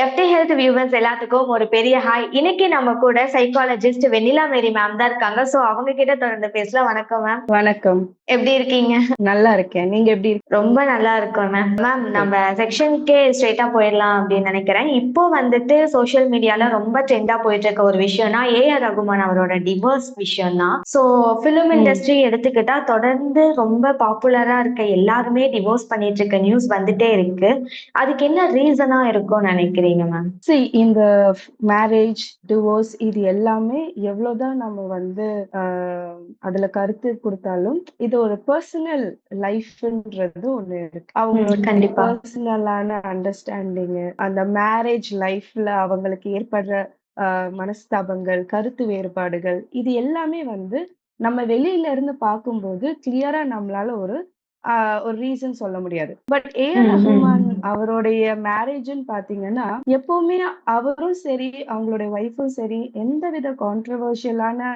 FD health viewers எல்லாத்துக்கும் ஒரு பெரிய ஹாய் இன்னைக்கு நம்ம கூட சைக்காலஜிஸ்ட் வெண்ணிலா மேரி மேம் தான் இருக்காங்க. சோ அவங்க கிட்ட தொடர்ந்து பேசலாம். வணக்கம் மேம் வணக்கம். எப்படி இருக்கீங்க? நல்லா இருக்கேன். நீங்க எப்படி? ரொம்ப நல்லா இருக்கும் மேம் மேம் நம்ம செக்ஷனுக்கே ஸ்ட்ரெயிட்டா போயிடலாம் அப்படின்னு நினைக்கிறேன். இப்போ வந்துட்டு சோஷியல் மீடியால ரொம்ப ட்ரெண்டா போயிட்டு இருக்க ஒரு விஷயம்னா ஏஆர் ரகுமான் அவரோட டிவோர்ஸ் விஷயம் தான் ஸோ ஃபிலிம் ம். இண்டஸ்ட்ரி எடுத்துக்கிட்டா தொடர்ந்து ரொம்ப பாப்புலரா இருக்க எல்லாருமே டிவோர்ஸ் பண்ணிட்டு இருக்க நியூஸ் வந்துட்டே இருக்கு. அதுக்கு என்ன ரீசனா இருக்கும்னு நினைக்கிறீங்க மேம் See, இந்த மேரேஜ் டிவோர்ஸ் இது எல்லாமே எவ்வளவுதான் நம்ம வந்து அதுல கருத்து கொடுத்தாலும் இது ஒரு பர்சனல் லைஃப்ன்றது ஒண்ணு இருக்கு அவங்களோட கண்டிப்பா. பர்சனலான அண்டர்ஸ்டாண்டிங் அந்த மேரேஜ் லைஃப்ல அவங்களுக்கு ஏற்படுற மனஸ்தாபங்கள் கருத்து வேறுபாடுகள் இது எல்லாமே வந்து நம்ம வெளியில இருந்து பார்க்கும்போது கிளியரா நம்மளால ஒரு ஒரு ரீசன் சொல்ல முடியாது பட் ஏ. ரஹ்மான் அவருடைய மேரேஜ்னு பாத்தீங்கன்னா எப்பவுமே அவரும் சரி அவங்களுடைய ஒய்ஃபும் சரி எந்த வித கான்ட்ரவர்ஷியலான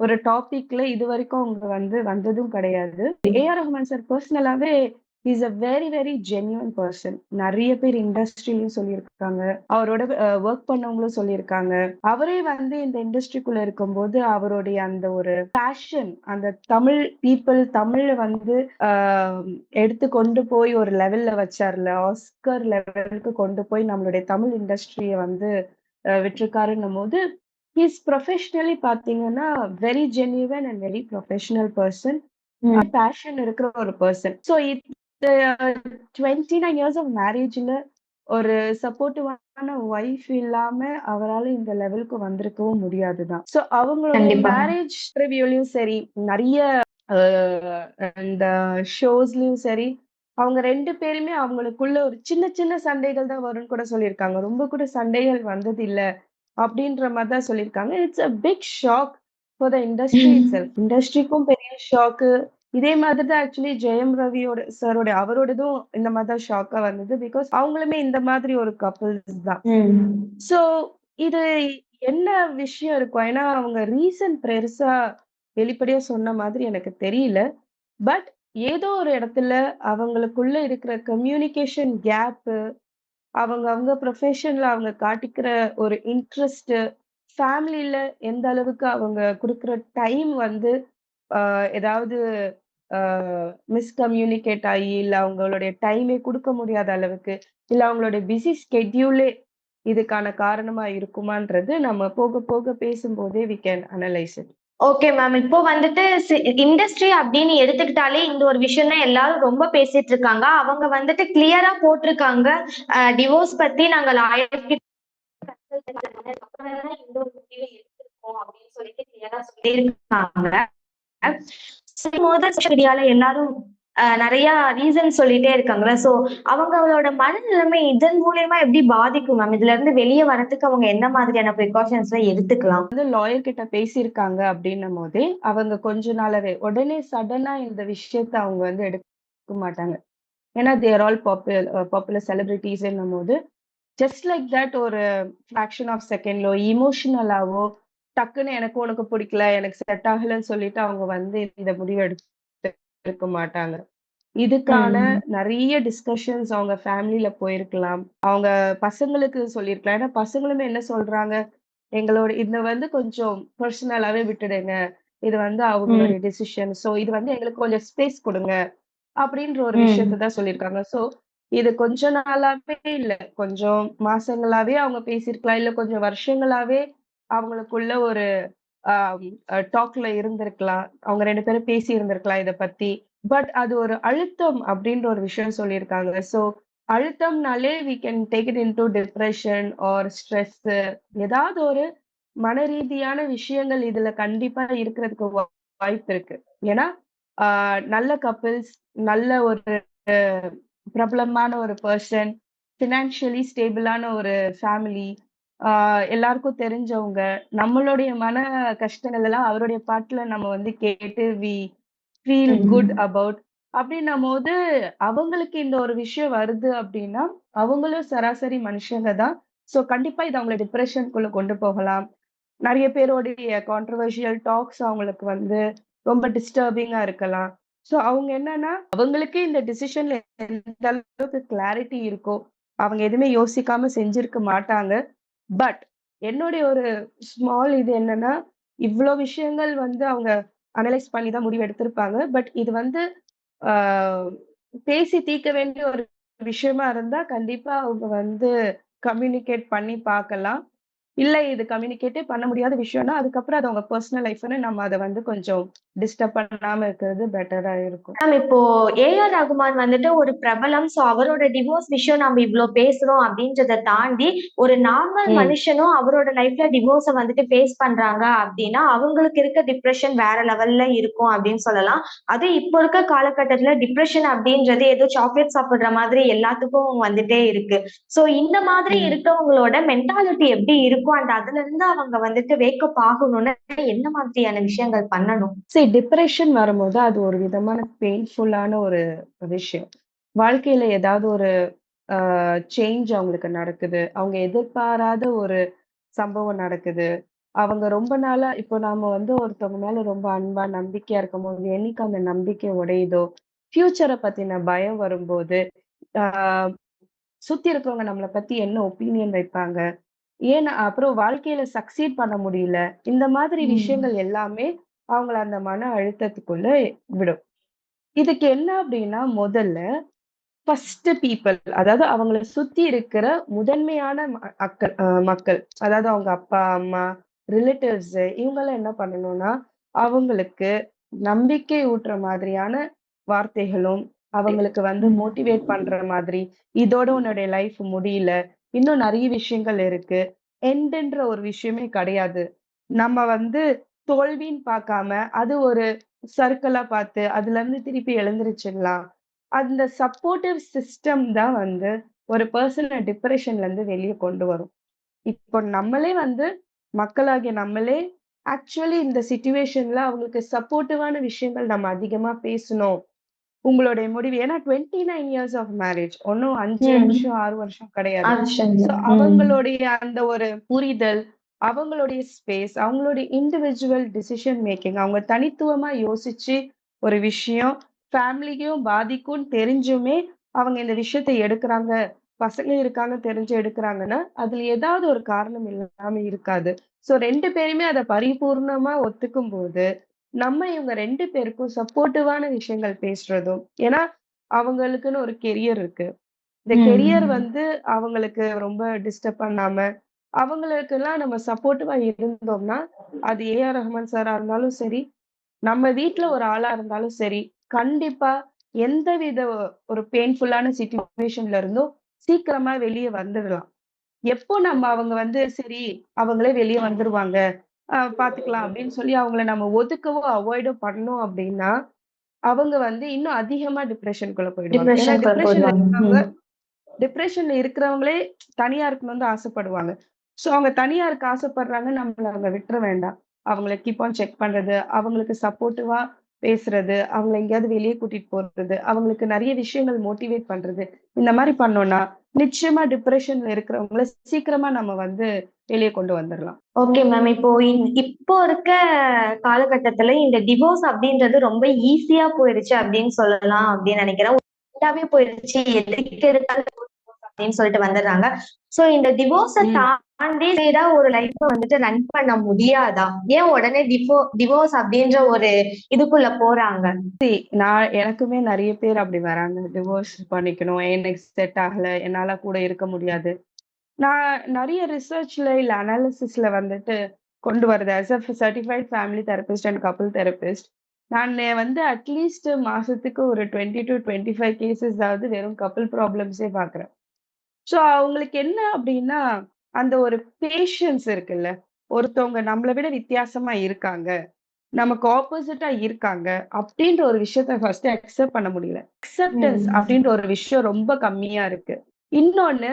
ஒரு டாபிக்ல இது வரைக்கும் அவங்க வந்து வந்ததும் கிடையாது A R Rahman sir பர்சனலாவே is a very very genuine person நிறைய பேர் இண்டஸ்ட்ரியிலும் சொல்லியிருக்காங்க. அவரோட ஒர்க் பண்ணவங்களும் சொல்லியிருக்காங்க. அவரே வந்து இந்த இண்டஸ்ட்ரிக்குள்ள இருக்கும்போது அவருடைய அந்த ஒரு பேஷன் அந்த தமிழ் பீப்புள் தமிழ் வந்து எடுத்து கொண்டு போய் ஒரு லெவல்ல வச்சார்ல ஆஸ்கர் லெவலுக்கு கொண்டு போய் நம்மளுடைய தமிழ் இண்டஸ்ட்ரியை வந்து விட்டிருக்காருன்னும் போது ஹீஸ் ப்ரொஃபஷனலி பாத்தீங்கன்னா very genuine and very professional person. Passion இருக்கிற ஒரு person so twenty nine years of மேரேஜ்ல ஒரு சப்போர்ட்டிவான ஒய்ஃப் இல்லாம அவரால இந்த லெவலுக்கு வந்திருக்கவும் முடியாதுதான். அவங்களுடைய கண்டிப்பா. மேரேஜ் ரிவ்யூலயும் சரி நிறைய இந்த ஷோஸ்லயும் சரி அவங்க ரெண்டு பேருமே அவங்களுக்குள்ள ஒரு சின்ன சின்ன சண்டைகள் தான் வரும்னு கூட சொல்லியிருக்காங்க. ரொம்ப கூட சண்டைகள் வந்தது இல்ல அப்படின்ற மாதிரி தான் சொல்லியிருக்காங்க. It's a big shock for the industry இண்டஸ்ட்ரிக்கும் பெரிய ஷாக்கு இதே மாதிரி தான் ஆக்சுவலி ஜெயம் ரவியோட சாரோட அவரோடதும் இந்த மாதிரி தான் ஷாக்கா வந்தது. பிகாஸ் அவங்களுமே இந்த மாதிரி ஒரு கப்பல்ஸ் தான். சோ இது என்ன விஷயம் இருக்கும்? ஏன்னா அவங்க ரீசன் பெருசா வெளிப்படையா சொன்ன மாதிரி எனக்கு தெரியல. பட் ஏதோ ஒரு இடத்துல அவங்களுக்குள்ள இருக்கிற கம்யூனிகேஷன் கேப் அவங்க அவங்க ப்ரொஃபஷன்ல அவங்க காட்டிக்கிற ஒரு இன்ட்ரெஸ்ட் ஃபேமிலியில எந்த அளவுக்கு அவங்க கொடுக்குற டைம் வந்து ஆஹ் ஏதாவது மிஸ்கம்யூனிகேட் ஆகி இல்ல அவங்களுடைய டைமே கொடுக்க முடியாத அளவுக்கு இல்ல அவங்களுடைய பிஸி ஸ்கெட்யூலே இதுக்கான காரணமா இருக்குமான்றது நம்ம போக போக பேசும்போதே we can analyse it okay ma'am இப்போ வந்துட்டு இண்டஸ்ட்ரி அப்படின்னு எடுத்துக்கிட்டாலே இந்த ஒரு விஷயம் தான் எல்லாரும் ரொம்ப பேசிட்டு இருக்காங்க. அவங்க வந்துட்டு கிளியரா போட்டிருக்காங்க. டிவோர்ஸ் பத்தி நாங்க லாயர் இந்த ஒரு எடுத்திருக்கோம் அப்படின்னு சொல்லிட்டு கிளியரா சொல்லியிருக்காங்க. முதல் மீடியால எல்லாரும் நிறைய ரீசன் சொல்லிட்டே இருக்காங்களா சோ அவங்களோட மனநிலைமை இதன் மூலியமா எப்படி பாதிக்கும் மேம் இதுல இருந்து வெளியே வரதுக்கு அவங்க என்ன மாதிரியான ப்ரிகாஷன்ஸ் எடுத்துக்கலாம்? வந்து லாயர் கிட்ட பேசியிருக்காங்க அப்படின்னும் போதே அவங்க கொஞ்ச நாளாவே உடனே சடனா இந்த விஷயத்த அவங்க வந்து எடுக்க மாட்டாங்க. ஏன்னா they're all popular popular celebrities போது ஜஸ்ட் லைக் தட் ஒரு ஃபிராக்ஷன் ஆஃப் செகண்ட்லோ இமோஷனலாவோ டக்குன்னு எனக்கு உனக்கு பிடிக்கல எனக்கு செட் ஆகலன்னு சொல்லிட்டு அவங்க வந்து இந்த முடிவு எடுத்து இருக்க மாட்டாங்க. இதுக்கான. நிறைய டிஸ்கஷன்ஸ் அவங்க ஃபேமிலியில போயிருக்கலாம். அவங்க பசங்களுக்கு சொல்லியிருக்கலாம். ஏன்னா பசங்களுமே என்ன சொல்றாங்க? எங்களோட இத வந்து கொஞ்சம் பர்சனலாவே விட்டுடுங்க. இது வந்து அவங்களுடைய டிசிஷன் சோ இது வந்து எங்களுக்கு கொஞ்சம் ஸ்பேஸ் கொடுங்க. அப்படின்ற ஒரு. விஷயத்தை தான் சொல்லியிருக்காங்க. சோ இது கொஞ்ச நாளாவே இல்ல. கொஞ்சம் மாசங்களாவே அவங்க பேசியிருக்கலாம். இல்ல கொஞ்சம் வருஷங்களாவே அவங்களுக்குள்ள ஒரு டாக்ல இருந்திருக்கலாம். அவங்க ரெண்டு பேரும் பேசி இருந்திருக்கலாம் இத பத்தி. பட் அது ஒரு அழுத்தம் அப்படின்ற ஒரு விஷயம் சொல்லியிருக்காங்க. So அழுத்தம்னாலே we can take it into depression or stress ஏதாவது ஒரு மன ரீதியான விஷயங்கள் இதுல கண்டிப்பா இருக்கிறதுக்கு வாய்ப்பு இருக்கு. ஏன்னா ஆஹ் நல்ல கப்பிள்ஸ் நல்ல ஒரு பிரபலமான ஒரு பர்சன் ஃபினான்ஷியலி ஸ்டேபிளான ஒரு ஃபேமிலி எல்லாருக்கும் தெரிஞ்சவங்க நம்மளுடைய மன கஷ்டங்கள் எல்லாம் அவருடைய பாட்டுல நம்ம வந்து கேட்டு வி ஃபீல். குட் அபவுட் அப்படின்னும் போது அவங்களுக்கு இந்த ஒரு விஷயம் வருது அப்படின்னா அவங்களும் சராசரி மனுஷங்க தான் ஸோ கண்டிப்பா இது அவங்களை டிப்ரெஷனுக்குள்ள கொண்டு போகலாம் நிறைய பேருடைய கான்ட்ரவர்ஷியல் டாக்ஸ் அவங்களுக்கு வந்து ரொம்ப டிஸ்டர்பிங்கா இருக்கலாம் ஸோ அவங்க என்னன்னா அவங்களுக்கே இந்த டிசிஷன்ல எந்த அளவுக்கு கிளாரிட்டி இருக்கோ அவங்க எதுவுமே யோசிக்காம செஞ்சிருக்க மாட்டாங்க. பட் என்னுடைய ஒரு ஸ்மால் இது என்னன்னா, இவ்வளோ விஷயங்கள் வந்து அவங்க அனலைஸ் பண்ணி தான் முடிவு எடுத்திருப்பாங்க. பட் இது வந்து பேசி தீர்க்க வேண்டிய ஒரு விஷயமா இருந்தா, கண்டிப்பா அவங்க வந்து கம்யூனிகேட் பண்ணி பார்க்கலாம். இல்லை இது கம்யூனிகேட்டே பண்ண முடியாத விஷயம்னா, அதுக்கப்புறம் அது அவங்க பர்சனல் லைஃப்னு நம்ம அதை வந்து கொஞ்சம் டிஸ்டர்ப் பண்ணாம இருக்கிறது பெட்டரா இருக்கும். மேம் இப்போ ஏ.ஆர். ரகுமான் வந்துட்டு ஒரு பிரபலம். ஸோ அவரோட டிவோர்ஸ் விஷயம் நம்ம இவ்ளோ பேசுறோம் அப்படின்றத தாண்டி, ஒரு நார்மல். மனுஷனும் அவரோட லைஃப்ல டிவோர்ஸ வந்துட்டு ஃபேஸ் பண்றாங்க அப்படின்னா, அவங்களுக்கு இருக்க டிப்ரஷன் வேற லெவல்ல இருக்கும் அப்படின்னு சொல்லலாம். அதுவும் இப்போ இருக்க காலகட்டத்துல டிப்ரஷன் அப்படின்றது ஏதோ சாக்லேட் சாப்பிடுற மாதிரி எல்லாத்துக்கும் வந்துட்டே இருக்கு. ஸோ இந்த மாதிரி. இருக்கவங்களோட மென்டாலிட்டி எப்படி இருக்கும்? அண்ட் அதுல இருந்து அவங்க வந்துட்டு வேக்கப் ஆகணும்னா என்ன மாதிரியான விஷயங்கள் பண்ணணும்? சி டிப்ரஷன் வரும்போது அது ஒரு விதமான பெயின்ஃபுல்லான ஒரு விஷயம். வாழ்க்கையில ஏதாவது ஒரு சேஞ்ச் அவங்களுக்கு நடக்குது. அவங்க எதிர்பாராத ஒரு சம்பவம் நடக்குது. அவங்க ரொம்ப நாளா இப்போ நாம வந்து ஒருத்தவங்க மேல ரொம்ப அன்பா, நம்பிக்கையா இருக்கும்போது, என்னைக்கு அந்த நம்பிக்கை உடையுதோ, ஃபியூச்சர பத்தின பயம் வரும்போது, ஆ சுத்தி இருக்கிறவங்க நம்மள பத்தி என்ன ஒப்பீனியன் வைப்பாங்க? ஏன் அப்புறம் வாழ்க்கையில சக்சீட் பண்ண முடியல. இந்த மாதிரி. விஷயங்கள் எல்லாமே அவங்கள அந்த மன அழுத்தத்துக்குள்ள விடும். இதுக்கு என்ன அப்படின்னா, முதல்ல ஃபர்ஸ்ட் பீப்புள் அதாவது அவங்கள சுத்தி இருக்கிற முதன்மையான ம அக்கள் மக்கள். அதாவது அவங்க அப்பா, அம்மா, ரிலேட்டிவ்ஸ் இவங்கெல்லாம் என்ன பண்ணணும்னா, அவங்களுக்கு நம்பிக்கை ஊட்டுற மாதிரியான வார்த்தைகளும், அவங்களுக்கு வந்து மோட்டிவேட் பண்ற மாதிரி, இதோட உன்னுடைய லைஃப் முடியல. இன்னும் நிறைய விஷயங்கள் இருக்கு. எண்டுன்ற ஒரு விஷயமே கிடையாது. நம்ம வந்து தோல்வின்னு பார்க்காம, அது ஒரு சர்க்கிளா பார்த்து, அதுலருந்து திருப்பி எழுந்திரிச்சிடலாம். அந்த சப்போர்ட்டிவ் சிஸ்டம் தான் வந்து ஒரு பெர்சன டிப்ரஷன்லருந்து வெளிய கொண்டு வரும். இப்போ நம்மளே வந்து மக்களாகிய நம்மளே ஆக்சுவலி இந்த சிட்யூவேஷன்ல அவங்களுக்கு சப்போர்ட்டிவான விஷயங்கள் நம்ம அதிகமா பேசணும். உங்களுடைய முடிவு ஏன்னா 29 இயர்ஸ் ஆஃப் மேரேஜ் ஒண்ணும் 5 ம். வருஷம், 6 வருஷம் கிடையாது. அவங்களுடைய அந்த ஒரு புரிதல், அவங்களுடைய ஸ்பேஸ், அவங்களுடைய இண்டிவிஜுவல் டிசிஷன் மேக்கிங் அவங்க தனித்துவமா யோசிச்சு ஒரு விஷயம் ஃபேமிலியும் பாதிக்கும்னு தெரிஞ்சுமே அவங்க இந்த விஷயத்த எடுக்குறாங்க. பசங்க இருக்காங்க தெரிஞ்சு எடுக்குறாங்கன்னா, அதுல ஏதாவது ஒரு காரணம் இல்லாம இருக்காது. ஸோ 2 பேருமே அத பரிபூர்ணமா ஒத்துக்கும்போது, நம்ம இவங்க 2 பேருக்கும் சப்போர்ட்டிவான விஷயங்கள் பேசுறதும் ஏன்னா அவங்களுக்குன்னு ஒரு கெரியர் இருக்கு. இந்த கெரியர். வந்து அவங்களுக்கு ரொம்ப டிஸ்டர்ப் பண்ணாம, அவங்களுக்கெல்லாம் நம்ம சப்போர்ட்டிவா இருந்தோம்னா, அது ஏ.ஆர். ரஹ்மான் சாரா இருந்தாலும் சரி, நம்ம வீட்ல ஒரு ஆளா இருந்தாலும் சரி, கண்டிப்பா எந்தவித ஒரு பெயின்ஃபுல்லான சிட்யூவேஷன்ல இருந்தும் சீக்கிரமா வெளிய வந்துடலாம். எப்போ நம்ம அவங்க வந்து சரி அவங்களே வெளிய வந்துருவாங்க. அ பார்த்துக்கலாம் அப்படின்னு சொல்லி அவங்கள நம்ம ஒதுக்கவோ, அவாய்டோ பண்ணோம் அப்படின்னா, அவங்க வந்து இன்னும் அதிகமா டிப்ரஷனுக்குள்ள போயிடுவாங்க. டிப்ரஷன்ல இருக்கிறவங்களே தனியா இருக்கணும்னு ஆசைப்படுவாங்க. ஸோ அவங்க தனியா இருக்க ஆசைப்படுறாங்க, நம்மள அவங்க விட்டுற வேண்டாம். அவங்கள கீப் ஆன் செக் பண்றது, அவங்களுக்கு சப்போர்ட்டிவா பேசுறது, அவங்கள எங்கேயாவது வெளியே கூட்டிட்டு போறது, அவங்களுக்கு நிறைய விஷயங்கள் மோட்டிவேட் பண்றது. இந்த மாதிரி பண்ணோம்னா, நிச்சயமா டிப்ரெஷன்ல இருக்கிறவங்கள சீக்கிரமா நம்ம வந்து வெளியே கொண்டு வந்துடலாம் ஓகே மேம். இப்போ இப்போ இருக்க காலகட்டத்துல இந்த டிவோர்ஸ் அப்படின்றது ரொம்ப ஈஸியா போயிருச்சு அப்படின்னு சொல்லலாம் அப்படின்னு நினைக்கிறேன் போயிருச்சு. எதுக்கு எடுத்தாலும் அப்படின்னு சொல்லிட்டு வந்துடுறாங்க. ஸோ இந்த டிவோர்ஸ. தாண்டி ஒரு லைஃப்ப வந்துட்டு ரன் பண்ண முடியாதா? ஏன் உடனே டிவோ டிவோர்ஸ் அப்படின்ற ஒரு இதுக்குள்ள போறாங்க? சி நான் எனக்குமே நெறைய பேர் அப்படி வராங்க. டிவோர்ஸ் பண்ணிக்கணும். எனக்கு செட் ஆகல. என்னால கூட இருக்க முடியாது. நான் நெறைய ரிசர்ச்ல இல்ல அனாலிசிஸ்ல வந்துட்டு கொண்டு வரது as a certified family therapist and couple therapist. நானு வந்து அட்லீஸ்ட் மாசத்துக்கு ஒரு 20-25 கேஸஸாவது வெறும் கப்பிள் ப்ராப்ளம்ஸே பார்க்குறேன். ஸோ அவங்களுக்கு என்ன அப்படின்னா, அந்த ஒரு பேஷன்ஸ் இருக்குல்ல. ஒருத்தவங்க நம்மள விட வித்தியாசமா இருக்காங்க. நமக்கு ஆப்போசிட்டா இருக்காங்க. அப்படின்ற ஒரு விஷயத்த ஃபர்ஸ்ட் அக்செப்ட் பண்ண முடியல. அக்செப்டன்ஸ் ம். அப்படின்ற ஒரு விஷயம் ரொம்ப கம்மியா இருக்கு. இன்னொன்னு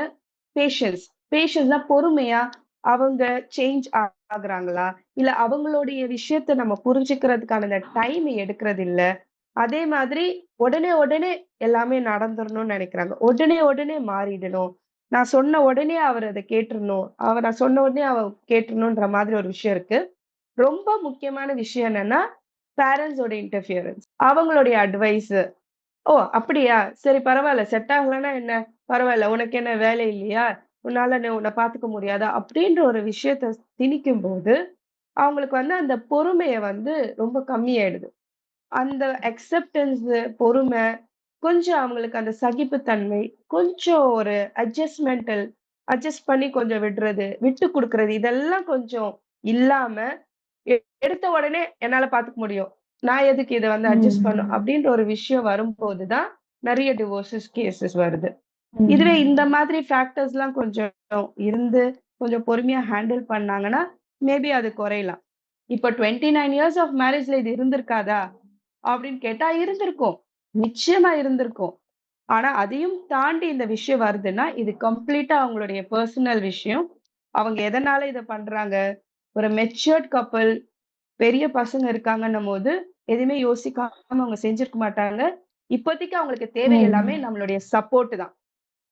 பேஷன்ஸ். பேஷன்ஸ்னா பொறுமையா அவங்க சேஞ்ச் ஆகுறாங்களா? இல்ல அவங்களுடைய விஷயத்த நம்ம புரிஞ்சுக்கிறதுக்கான அந்த டைம் எடுக்கிறது இல்ல. அதே மாதிரி உடனே உடனே எல்லாமே நடந்துரணும்னு நெனைக்கிறாங்க. உடனே உடனே மாறிடணும். நான் சொன்ன உடனே அவர் அதை கேட்டுருணும் அவ நான் சொன்ன உடனே அவ கேட்டுருணுன்ற மாதிரி ஒரு விஷயம் இருக்கு. ரொம்ப முக்கியமான விஷயம் என்னன்னா, பேரண்ட்ஸோட இன்டர்ஃபியரன்ஸ். அவங்களுடைய அட்வைஸ். ஓ! அப்படியா? சரி பரவாயில்ல செட் ஆகலன்னா என்ன? பரவாயில்ல. உனக்கு என்ன வேலை இல்லையா? உன்னால நீ உன்னை பார்த்துக்க முடியாதா? அப்படின்ற ஒரு விஷயத்த திணிக்கும்போது, அவங்களுக்கு வந்து அந்த பொறுமையை வந்து ரொம்ப கம்மியாயிடுது. அந்த அக்செப்டன்ஸ், பொறுமை, கொஞ்சம் அவங்களுக்கு அந்த சகிப்புத்தன்மை, கொஞ்சம் ஒரு அட்ஜஸ்ட்மென்டல் அட்ஜஸ்ட் பண்ணி கொஞ்சம் விடுறது, விட்டு குடுக்குறது இதெல்லாம் கொஞ்சம் இல்லாம, எடுத்த உடனே என்னால பார்த்துக்க முடியும். நான் எதுக்கு இத வந்து அட்ஜஸ்ட் பண்ணணும்? ம். அப்படின்ற ஒரு விஷயம் வரும்போது தான் நெறைய டிவோர்ஸஸ் கேஸஸ் வருது. இதுவே. இந்த மாதிரி ஃபேக்டர்ஸ்லாம் கொஞ்சம் இருந்து, கொஞ்சம் பொறுமையா ஹேண்டில் பண்ணாங்கன்னா, மேபி அது குறையலாம். இப்ப 29 இயர்ஸ் ஆஃப் மேரேஜ்ல இது இருந்திருக்காதா? அப்படின்னு கேட்டா இருந்திருக்கும். நிச்சயமா இருந்திருக்கும். ஆனா அதையும் தாண்டி இந்த விஷயம் வருதுன்னா, இது கம்ப்ளீட்டா அவங்களுடைய பெர்சனல் விஷயம். அவங்க எதனால இத பண்றாங்க? ஒரு மெச்சூர்ட் கப்பிள் பெரிய பசங்க இருக்காங்கன்னும்போது, எதுவுமே யோசிக்காம அவங்க செஞ்சிருக்க மாட்டாங்க. இப்போதைக்கு அவங்களுக்கு தேவை எல்லாமே ம். நம்மளுடைய சப்போர்ட் தான்.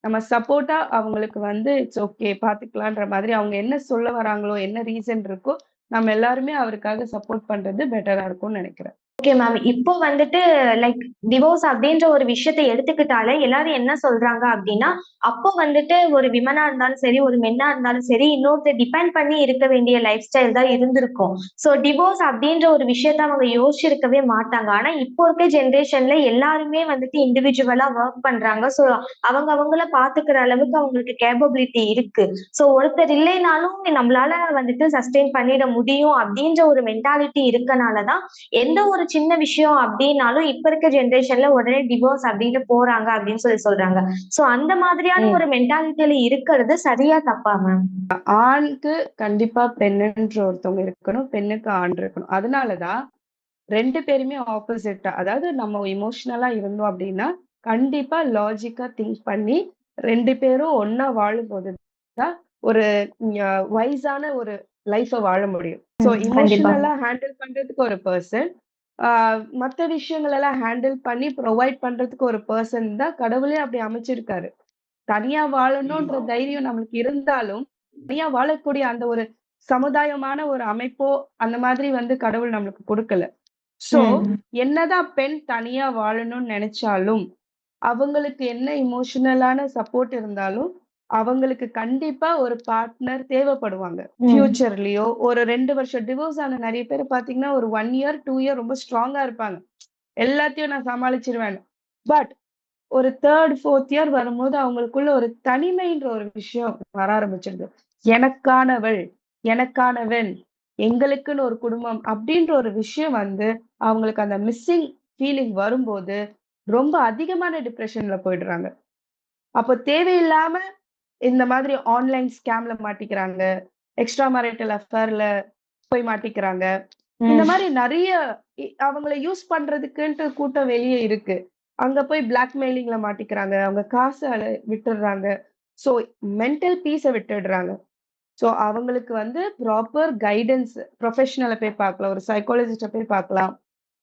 நம்ம சப்போர்ட்டா அவங்களுக்கு வந்து இட்ஸ் ஓகே பார்த்துக்கலான்ற மாதிரி அவங்க என்ன சொல்ல வராங்களோ, என்ன ரீசன் இருக்கோ, நம்ம எல்லாருமே அவருக்காக சப்போர்ட் பண்றது பெட்டரா இருக்கும்னு நெனைக்கிறேன். Okay ma'am. இப்போ வந்துட்டு லைக் டிவோர்ஸ் அப்படின்ற ஒரு விஷயத்தை எடுத்துக்கிட்டாலே எல்லாரும் என்ன சொல்றாங்க அப்படின்னா, அப்போ வந்துட்டு ஒரு விமனா இருந்தாலும் சரி, ஒரு மென்னா இருந்தாலும் சரி, இன்னொருத்தர் டிபெண்ட் பண்ணி இருக்க வேண்டிய லைஃப் ஸ்டைல் தான் இருந்திருக்கும். ஸோ டிவோர்ஸ் அப்படின்ற ஒரு விஷயத்த அவங்க யோசிச்சிருக்கவே மாட்டாங்க. ஆனா இப்போ இருக்க ஜென்ரேஷன்ல எல்லாருமே வந்துட்டு இண்டிவிஜுவலா ஒர்க் பண்றாங்க. ஸோ அவங்க அவங்கள பாத்துக்கிற அளவுக்கு அவங்களுக்கு கேப்பபிலிட்டி இருக்கு. ஸோ ஒருத்தர் இல்லைனாலும் நம்மளால வந்துட்டு சஸ்டெயின் பண்ணிட முடியும் அப்படின்ற ஒரு மென்டாலிட்டி இருக்கனாலதான் எந்த ஒரு சின்ன விஷயம் அப்படின்னாலும் இப்ப இருக்க ஜெனரேஷன்ல உடனே டிவோர்ஸ் அப்படின்னு போறாங்க அப்படின்னு சொல்லி சொல்றாங்க. ஸோ அந்த மாதிரியான. ஒரு மென்டாலிட்டில இருக்கிறது சரியா? தப்பா மேம்? ஆணுக்கு கண்டிப்பா பெண்ணுன்ற ஒருத்தவங்க இருக்கணும். பெண்ணுக்கு ஆண் இருக்கணும். அதனால தான் 2 பேருமே ஆப்போசிட்டா அதாவது நம்ம எமோஷனலா இருந்தோம் அப்படின்னா, கண்டிப்பா லாஜிக்கா திங்க் பண்ணி 2 பேரும் ஒண்ணா வாழும்போது தான் ஒரு வைஸான ஒரு லைஃப வாழ முடியும். ஸோ. எமோஷனலா ஹேண்டில் பண்றதுக்கு ஒரு பெர்சன், மத்த விஷயங்கள் எல்லாம் ஹேண்டில் பண்ணி புரொவைட் பண்றதுக்கு ஒரு பெர்சன் தான் கடவுளே அப்படி அமைச்சிருக்காரு. தனியா வாழணுன்ற தைரியம் நம்மளுக்கு இருந்தாலும், தனியா வாழக்கூடிய அந்த ஒரு சமுதாயமான ஒரு அமைப்போ, அந்த மாதிரி வந்து கடவுள் நம்மளுக்கு குடுக்கல. ம். என்னதான் பெண் தனியா வாழணும்னு நெனைச்சாலும், அவங்களுக்கு என்ன எமோஷனலான சப்போர்ட் இருந்தாலும், அவங்களுக்கு கண்டிப்பா ஒரு பார்ட்னர் தேவைப்படுவாங்க. ஃபியூச்சர்லயோ ஒரு 2 வருஷம் டிவோர்ஸ் ஆன நெறைய பேர பார்த்தீங்கன்னா, ஒரு 1 இயர், 2 இயர் ரொம்ப ஸ்ட்ராங்கா இருப்பாங்க. எல்லாத்தையும் நான் சமாளிச்சுருவேன்னு. பட் ஒரு 3, 4த் இயர் வரும்போது அவங்களுக்குள்ள ஒரு தனிமைன்ற ஒரு விஷயம் வர ஆரம்பிச்சுருது. எனக்கானவள், எனக்கானவன், எங்களுக்குன்னு ஒரு குடும்பம் அப்படின்ற ஒரு விஷயம் வந்து, அவங்களுக்கு அந்த மிஸ்ஸிங் ஃபீலிங் வரும்போது, ரொம்ப அதிகமான டிப்ரஷன்ல போயிடுறாங்க. அப்போ தேவையில்லாம இந்த மாதிரி ஆன்லைன் ஸ்கேம்ல மாட்டிக்கிறாங்க. எக்ஸ்ட்ரா மேரிட்டல் அஃபேர்ல போய் மாட்டிக்கிறாங்க. இந்த ம். மாரி நெறைய அவங்கள யூஸ் பண்றதுக்குன்ட்டு கூட்டம் வெளிய இருக்கு. அங்க போய் பிளாக்மெயிலிங்ல மாட்டிக்கிறாங்க. அவங்க காச அல விட்டுர்றாங்க. ஸோ மென்டல் பீஸ விட்டுடுறாங்க. ஸோ அவங்களுக்கு வந்து ப்ராப்பர் கைடன்ஸ் ப்ரொஃபஷனல போய் பார்க்கலாம். ஒரு சைக்காலஜிஸ்ட்ட போய் பார்க்கலாம்.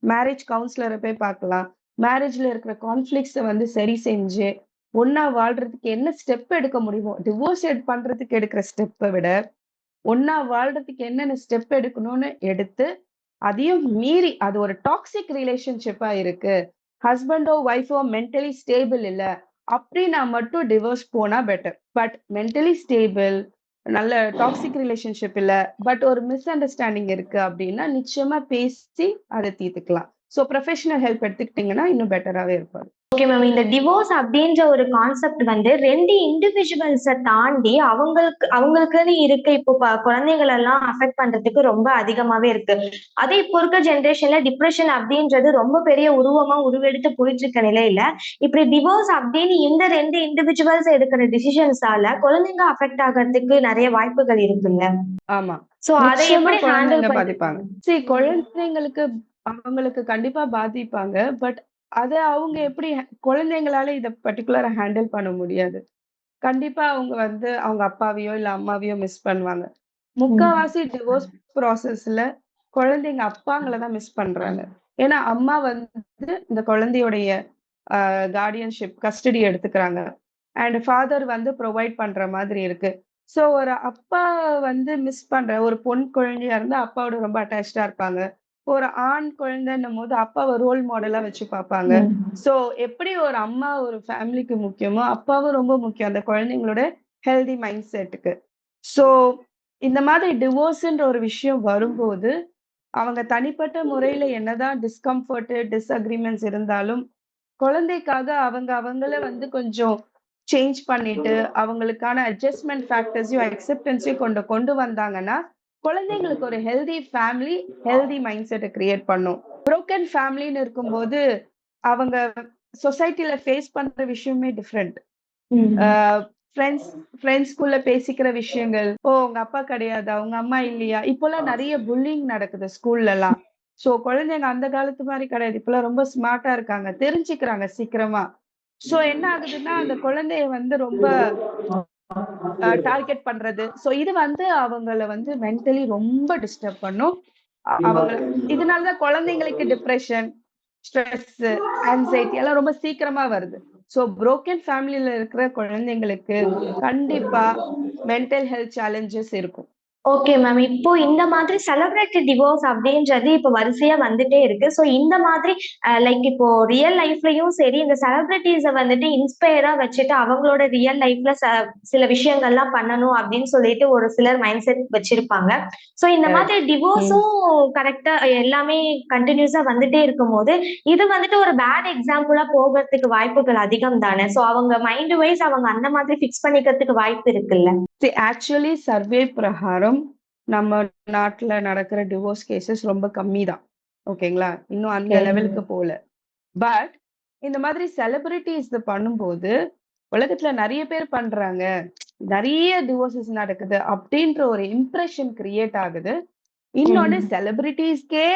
மேரேஜ் கவுன்சிலர போய் பார்க்கலாம். மேரேஜ்ல இருக்கிற கான்ஃப்ளிக்ட்ஸ வந்து சரி செஞ்சு, ஒன்னா வாழ்றதுக்கு என்ன ஸ்டெப் எடுக்க முடியுமோ, டிவோர்ஸ் பண்றதுக்கு எடுக்கிற ஸ்டெப்பை விட, ஒன்னா வாழ்றதுக்கு என்னென்ன ஸ்டெப் எடுக்கணும்னு எடுத்து, அதையும் மீறி அது ஒரு டாக்ஸிக் ரிலேஷன்ஷிப்பா இருக்கு. ஹஸ்பண்டோ, ஒய்ஃபோ மென்டலி ஸ்டேபிள் இல்ல. அப்படின்னா மட்டும் டிவோர்ஸ் போனா பெட்டர். பட் மென்டலி ஸ்டேபிள், நல்ல டாக்ஸிக் ரிலேஷன்ஷிப் இல்ல. பட் ஒரு மிஸ் அண்டர்ஸ்டாண்டிங் இருக்கு அப்படின்னா, நிச்சயமா பேசி அதை தீர்த்துக்கலாம். ஸோ ப்ரொஃபஷனல் ஹெல்ப் எடுத்துக்கிட்டீங்கன்னா, இன்னும் பெட்டராகவே இருப்பாரு. Okay ma'am. இந்த டிவோர்ஸ் அப்படின்ற ஒரு கான்செப்ட் வந்து 2 இண்டிவிஜுவல்ஸ தாண்டி அவங்களுக்கு அவங்களுக்குன்னு இருக்க இப்போ குழந்தைகள் எல்லாம் அஃபெக்ட் பண்றதுக்கு ரொம்ப அதிகமாவே இருக்கு. அதே இப்போ இருக்க ஜெனரேஷன்ல டிப்ரஷன் அப்படின்றது ரொம்ப பெரிய உருவமா உருவெடுத்து போயிட்டு இருக்க நிலையில, இப்படி டிவோர்ஸ் அப்படின்னு இந்த 2 இண்டிவிஜுவல்ஸ் எடுக்கிற டிசிஷன்ஸால குழந்தைங்க அஃபெக்ட் ஆகறதுக்கு நெறைய வாய்ப்புகள் இருக்குல்ல? ஆமா. ஸோ அத எப்படி ஹேண்டில்? பாதிப்பாங்க. see குழந்தைங்களுக்கு அவங்களுக்கு கண்டிப்பா பாதிப்பாங்க. பட் அத அவங்க எப்படி குழந்தைங்களால இத பர்ட்டிகுலரா ஹேண்டில் பண்ண முடியாது. கண்டிப்பா அவங்க வந்து அவங்க அப்பாவையோ, இல்ல அம்மாவையோ மிஸ் பண்ணுவாங்க. முக்காவாசி டிவோர்ஸ் ப்ராசஸ்ல குழந்தைங்க அப்பாங்கள தான் மிஸ் பண்றாங்க. ஏன்னா அம்மா வந்து இந்த குழந்தையுடைய கார்டியன்ஷிப், கஸ்டடி எடுத்துக்கிறாங்க. அண்ட் ஃபாதர் வந்து புரொவைட் பண்ற மாதிரி இருக்கு. ஸோ ஒரு அப்பா வந்து மிஸ் பண்ற ஒரு பொண் குழந்தையா இருந்தா அப்பாவோட ரொம்ப அட்டாச்டா இருப்பாங்க. ஒரு ஆண் குழந்தைன்னும் போது அப்பாவை ரோல் மாடலா வச்சு பார்ப்பாங்க. ஸோ எப்படி ஒரு அம்மா ஒரு ஃபேமிலிக்கு முக்கியமோ, அப்பாவும் ரொம்ப முக்கியம். அந்த குழந்தைங்களோட ஹெல்தி மைண்ட் செட்டுக்கு. ஸோ இந்த மாதிரி டிவோர்ஸ்ன்ற ஒரு விஷயம் வரும்போது, அவங்க தனிப்பட்ட முறையில என்னதான் டிஸ்கம்ஃபர்ட், டிஸ்அக்ரீமெண்ட்ஸ் இருந்தாலும், குழந்தைக்காக அவங்க அவங்கள வந்து கொஞ்சம் சேஞ்ச் பண்ணிட்டு, அவங்களுக்கான அட்ஜஸ்ட்மென்ட் ஃபேக்டர்ஸையும், அக்செப்டன்ஸையும் கொண்டு கொண்டு வந்தாங்கன்னா, குழந்தைங்களுக்கு ஒரு ஹெல்தி ஃபேமிலி, ஹெல்தி மைண்ட் செட்ட கிரியேட் பண்ணும். புரோக்கன் ஃபேமிலின்னு இருக்கும்போது, அவங்க சொசைட்டில ஃபேஸ் பண்ற விஷயமே டிஃபரெண்ட். ஃப்ரெண்ட்ஸ் ஃப்ரெண்ட்ஸ்குள்ள பேசிக்கிற விஷயங்கள். "ஓ! உங்க அப்பா கிடையாதா? உங்க அம்மா இல்லையா?" இப்போலாம் நெறைய புல்லிங் நடக்குது ஸ்கூல்லலாம். ஸோ குழந்தைங்க அந்த காலத்து மாரி கிடையாது. இப்பலாம் ரொம்ப ஸ்மார்ட்டா இருக்காங்க. தெரிஞ்சுக்கிறாங்க சீக்கிரமா. ஸோ என்ன ஆகுதுன்னா, அந்த குழந்தைய வந்து ரொம்ப டார்கெட் பண்றது. ஸோ இது வந்து அவங்கள வந்து மென்டலி ரொம்ப டிஸ்டர்ப் பண்ணும். அ அவங்கள இதனால தான் குழந்தைங்களுக்கு டிப்ரஷன், ஸ்ட்ரெஸ்ஸு, ஆங்சைட்டி எல்லாம் ரொம்ப சீக்கிரமா வருது. ஸோ புரோக்கன் ஃபேமிலில இருக்கிற குழந்தைங்களுக்கு கண்டிப்பா மென்டல் ஹெல்த் சேலஞ்சஸ் இருக்கும். Okay ma'am. இப்போ இந்த மாதிரி செலிபிரிட்டி டிவோர்ஸ் அப்படின்றது இப்ப வரிசையா வந்துட்டே இருக்கு. ஸோ இந்த மாதிரி லைக் இப்போ ரியல் லைஃப்லயும் சரி, இந்த செலிபிரிட்டீஸ வந்துட்டு இன்ஸ்பயரா வச்சுட்டு அவங்களோட ரியல் லைஃப்ல சில விஷயங்கள்லாம் பண்ணணும் அப்படின்னு சொல்லிட்டு ஒரு சிலர் மைண்ட் செட் வச்சிருப்பாங்க. ஸோ இந்த கரெக்ட். மாதிரி. டிவோர்ஸும் கரெக்ட்டா எல்லாமே கன்டினியூஸா வந்துட்டே இருக்கும்போது, இது வந்துட்டு ஒரு பேட் எக்ஸாம்பிளா போகறதுக்கு வாய்ப்புகள் அதிகம் தானே! ஸோ அவங்க மைண்ட் வைஸ் அவங்க அந்த மாதிரி ஃபிக்ஸ் பண்ணிக்கிறதுக்கு வாய்ப்பு இருக்குல்ல? ஆக்சுவலி சர்வே பிரகாரம் நம்ம நாட்ல நடக்கிற டிவோர்ஸ் கேஸஸ் ரொம்ப கம்மி தான். ஓகேங்களா? இன்னும் அந்த. லெவலுக்கு போல. பட் இந்த மாதிரி செலிபிரிட்டீஸ் பண்ணும்போது, உலகத்துல நெறைய பேர் பண்றாங்க. நெறைய டிவோர்ஸஸ் நடக்குது. அப்படின்ற ஒரு இம்ப்ரஷன் கிரியேட் ஆகுது. இன்னொன்னு. செலிபிரிட்டீஸ்க்கே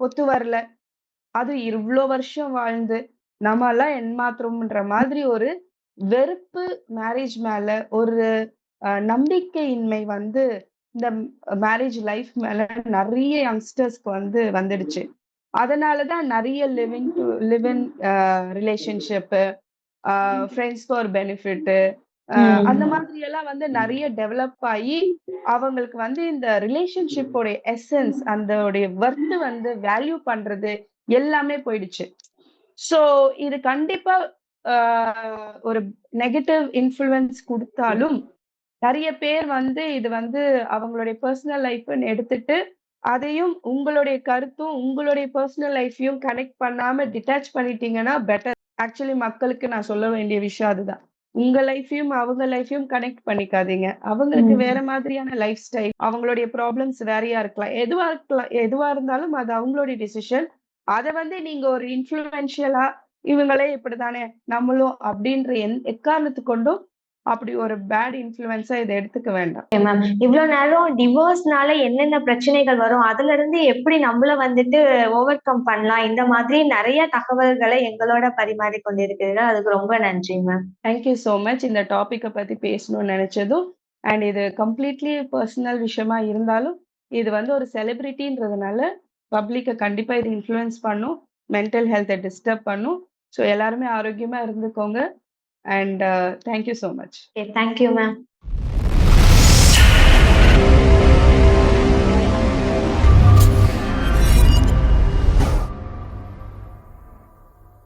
ஒத்து வரல. அது இவ்ளோ வருஷம் வாழ்ந்து, நம்மலாம் என்மாத்திரம்ன்ற மாதிரி ஒரு வெறுப்பு மேரேஜ் மேல, ஒரு நம்பிக்கையின்மை வந்து இந்த மேரேஜ் லைஃப் மேல நெறைய யங்ஸ்டர்ஸ்க்கு வந்து வந்துடுச்சு. அதனால தான் நெறைய living to live in a relationship, friends for benefit அந்த. மாதிரி எல்லாம் வந்து நெறைய டெவலப் ஆயி, அவங்களுக்கு வந்து இந்த ரிலேஷன்ஷிப்போட எசன்ஸ் அதோடைய வொர்த் வந்து வேல்யூ பண்றது எல்லாமே போயிடுச்சு. ஸோ இது கண்டிப்பா ஒரு நெகட்டிவ் இன்ஃப்ளூயன்ஸ் குடுத்தாலும், நெறைய பேர் வந்து இது வந்து அவங்களுடைய பெர்சனல் லைஃப்ன்னு எடுத்துட்டு, அதையும் உங்களுடைய கருத்தும், உங்களுடைய பெர்சனல் லைஃப்பையும் கனெக்ட் பண்ணாம டிட்டாச் பண்ணிட்டீங்கன்னா பெட்டர். ஆக்சுவலி மக்களுக்கு நான் சொல்ல வேண்டிய விஷயம் அதுதான். உங்க லைஃப்பையும், அவங்க லைஃப்பையும் கனெக்ட் பண்ணிக்காதீங்க. அவங்களுக்கு வேற. மாதிரியான லைஃப் ஸ்டைல், அவங்களுடைய ப்ராப்ளம்ஸ் வேறையா இருக்கலாம். எதுவா இருக்கலாம் எதுவா இருந்தாலும் அது அவங்களுடைய டிசிஷன். அத வந்து நீங்க ஒரு இன்ஃப்ளூயன்ஷியலா இவங்களே இப்படித்தானே நம்மளும் அப்படின்ற எந் எக்காரணத்து கொண்டும் அப்படி ஒரு பேட் இன்ஃப்ளூயன்ஸா இத எடுத்துக்க வேண்டாம். மேம். இவ்ளோ நேரம் டிவோர்ஸ்னால என்னென்ன பிரச்சனைகள் வரும்? அதுலருந்து எப்படி நம்மள வந்துட்டு ஓவர் கம் பண்ணலாம்? இந்த மாதிரி நெறைய தகவல்கள எங்களோட பரிமாறிக் கொண்டிருக்கிறீர்கள். அதுக்கு ரொம்ப நன்றி ma'am. Thank you so much. இந்த டாபிக்க பத்தி பேசணும்னு நெனச்சதும், அண்ட் இது கம்ப்ளீட்லி பெர்சனல் விஷயமா இருந்தாலும், இது வந்து ஒரு செலிபிரிட்டின்றதுனால, பப்ளிக்க கண்டிப்பா இது இன்ஃப்ளூயன்ஸ் பண்ணும். மென்டல் ஹெல்த்த டிஸ்டர்ப் பண்ணும். ஸோ எல்லாருமே ஆரோக்கியமா இருந்துக்கோங்க. And uh, thank you so much. Okay, thank you, ma'am.